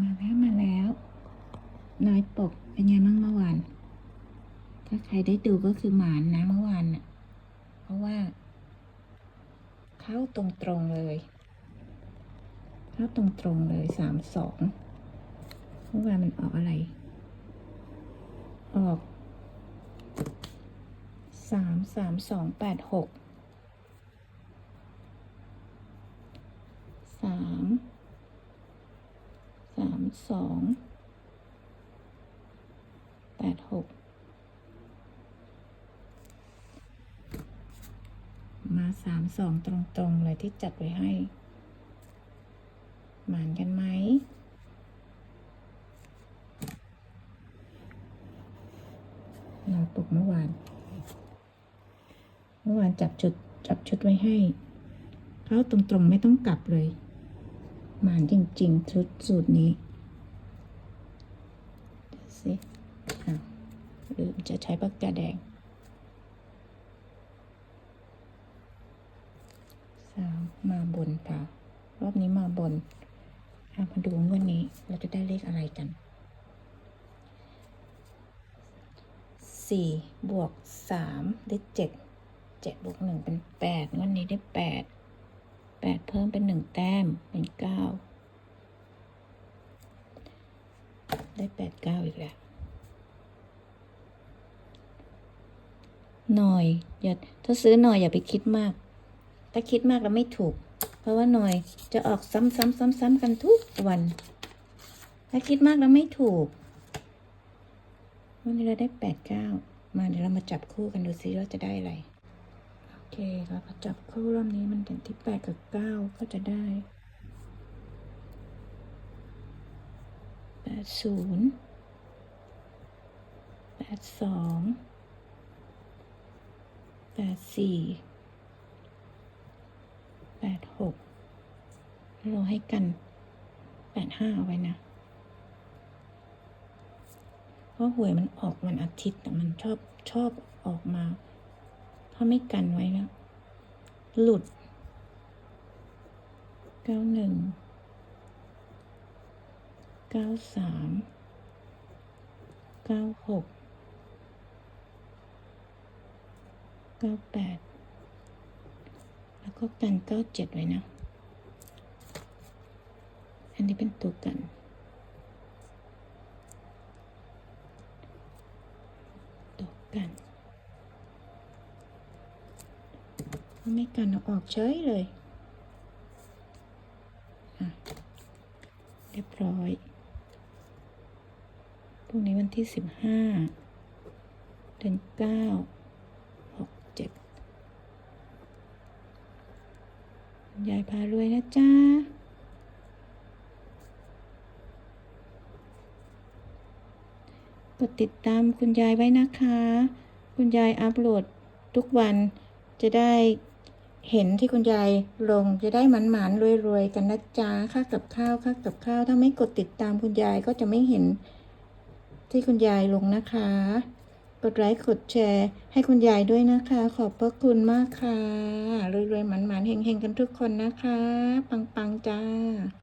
มาแค่มาแล้ว น้อยปกเป็นไงบ้างเมื่อวาน ถ้าใครได้ดูก็คือหมานนะเมื่อวานน่ะ เพราะว่า เข้าตรงๆเลย เข้าตรงๆเลยสามสองเมื่อวานมันออกอะไร ออกสามสามสองแปดหกสาม สองแปดหกมาสามสองตรงๆ เลยที่จัดไว้ให้ หมานกันไหม เราปลุกเมื่อวาน เมื่อวานจับชุดจับชุดไว้ให้ เขาตรงๆ ไม่ต้องกลับเลย หมานจริงๆ ชุดสูตรนี้ สิอ้าวลืมจะใช้ปากกาแดงสามมาบนเปล่ารอบนี้มาบนเอามาดูงวันนี้เราจะได้เลขอะไรกันสี่บวกสามได้เจ็ดเจ็ดบวกหนึ่งเป็นแปดงวันนี้ได้แปดแปดเพิ่มเป็นหนึ่งแต้มเป็นเก้า ได้แปดเก้าอีกแล้ว หน่อยอย่าถ้าซื้อหน่อยอย่าไปคิดมาก ถ้าคิดมากแล้วไม่ถูก เพราะว่าหน่อยจะออกซ้ำๆๆๆกันทุกวัน ถ้าคิดมากแล้วไม่ถูก วันนี้เราได้แปดเก้ามาเดี๋ยวเรามาจับคู่กันดูซิว่าจะได้อะไร โอเคเราจับคู่รอบนี้มันเด่นที่แปดกับเก้าก็จะได้แป ดศูนย์แปดสองแปดสี่แปดหกเราให้กันแปดห้าเอาไว้นะ เพราะหวยมันออกวันอาทิตย์แต่มันชอบชอบออกมา ถ้าไม่กันไว้นะ หลุดเก้าหนึ่ง ก้าสามเก้าหกเก้าแปดแล้วก็กันเก้าเจ็ดไว้นะ อันนี้เป็นตัวกันตกกันไม่กันออกเฉยเลยเรียบร้อย พรุ่งนี้วันที่สิบห้าเดือนเก้าหกเจ็ดยายพารวยนะจ๊ะกดติดตามคุณยายไว้นะคะ คุณยายอัปโหลดทุกวันจะได้เห็นที่คุณยายลงจะได้หมันหมานรวยรวยๆ กันนะจ๊ะค่ากับข้าวค่ากับข้าว ถ้าไม่กดติดตามคุณยายก็จะไม่เห็น ที่คุณยายลงนะคะ กดไลค์กดแชร์ ให้คุณยายด้วยนะคะ ขอบพระคุณมากค่ะรวยๆหมันหมานๆเฮงๆ กันทุกคนนะคะ ปังๆ จ้า